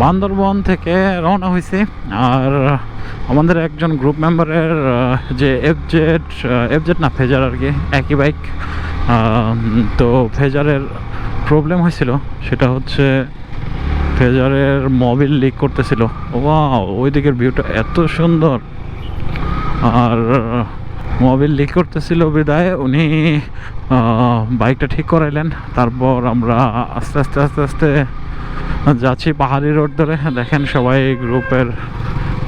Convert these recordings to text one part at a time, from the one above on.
বান্দরবন থেকে রওনা হয়েছি। আর আমাদের একজন গ্রুপ মেম্বারের যে এফ জেড এফ জেড না ফেজার আর কি, একই বাইক তো ফেজারের প্রবলেম হয়েছিল, সেটা হচ্ছে ফেজারের মোবিল লিক করতেছিল। ওয়াও ওই দিকের ভিউটা এত সুন্দর। আর মোবিল লিক করতেছিল বিদায়, উনি বাইকটা ঠিক করাইলেন। তারপর আমরা আস্তে আস্তে আস্তে আস্তে যাচ্ছি পাহাড়ি রোড ধরে। দেখেন সবাই গ্রুপের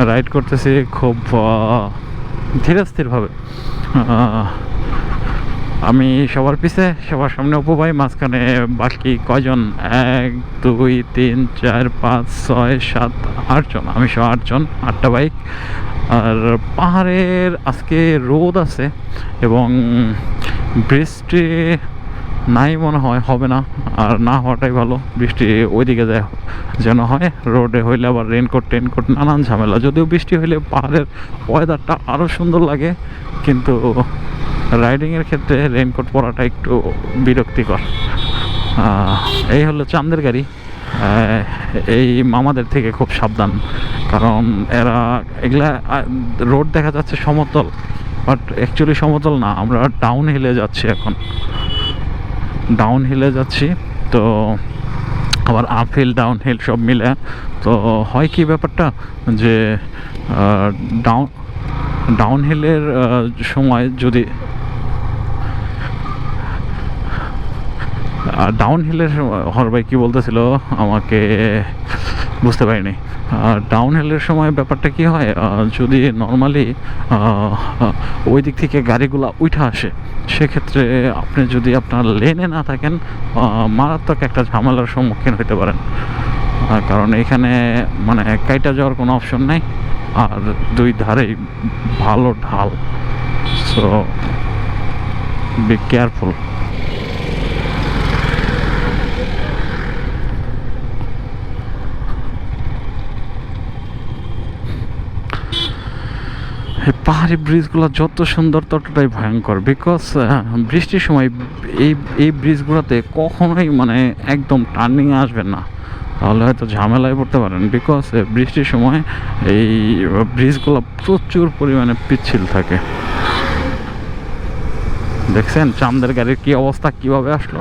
রাইড করতেছি খুব ধীরে স্থিরভাবে। আমি সবার পিছে, সবার সামনে অপু ভাই, মাঝখানে বাকি কয়জন? এক, দুই, তিন, চার, পাঁচ, ছয়, সাত, আটজন। আমি সহ আটজন, আটটা বাইক আর পাহাড়ের আজকে রোদ আছে এবং বৃষ্টি নাই মনে হয়, হবে না। আর না হওয়াটাই ভালো। বৃষ্টি ওইদিকে যায়, যেন হয়, রোডে হইলে আবার রেনকোট টেনকোট নানান ঝামেলা। যদিও বৃষ্টি হইলে পাহাড়ের ওয়েদারটা আরও সুন্দর লাগে, কিন্তু রাইডিংয়ের ক্ষেত্রে রেনকোট পরাটা একটু বিরক্তিকর। এই হলো চাঁদের গাড়ি। এই মামাদের থেকে খুব সাবধান, কারণ এরা এগুলা রোড দেখা যাচ্ছে সমতল বাট অ্যাকচুয়ালি সমতল না। আমরা টাউন হিলে যাচ্ছি এখন। ডাউন হিলে যাচ্ছি, তো আবার আপ হিল ডাউন হিল সব মিলে। তো হয় কি ব্যাপারটা যে ডাউন ডাউন হিলের সময় যদি ডাউন হিলের হর ভাই কী বলতেছিল আমাকে বুঝতে পারিনি। ডাউন হিলের সময় ব্যাপারটা কি হয়? যদি নর্মালি ওই দিক থেকে গাড়িগুলো উঠে আসে, সেক্ষেত্রে আপনি যদি আপনার লেনে না থাকেন মারাত্মক একটা ঝামেলার সম্মুখীন হতে পারেন। কারণ এখানে মানে কাইটা যাওয়ার কোনো অপশন নাই, আর দুই ধারেই ভালো ঢাল। সো বি কেয়ারফুল পাহাড়ি ব্রিজগুলো যত সুন্দর, ততটাই ভয়ঙ্কর। বিকজ বৃষ্টির সময় এই এই ব্রিজগুলোতে কখনোই মানে একদম টার্নিং আসবেন না। তাহলে হয়তো ঝামেলায় পড়তে পারেন। বিকজ বৃষ্টির সময় এই ব্রিজগুলো প্রচুর পরিমাণে পিচ্ছিল থাকে। দেখছেন? চামদের গাড়ির কী অবস্থা? কীভাবে আসলো?